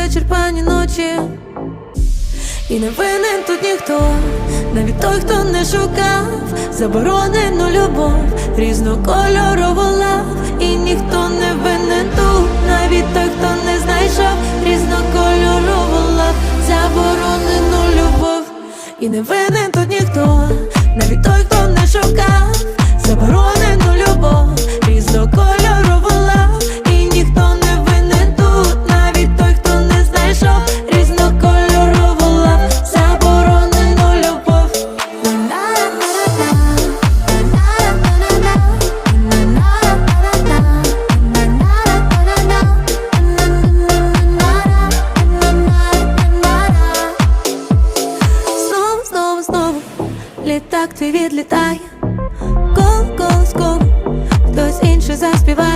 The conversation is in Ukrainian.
вичерпані ночі. І не винен тут ніхто, навіть той, хто не шукав, заборонену любов, різнокольорову лав, і ніхто не винен тут, навіть той, хто не знайшов різнокольорову лав, заборонену любов, і не винен тут ніхто, літак твій відлітає, Гол, кол, скол, хтось інший заспіває.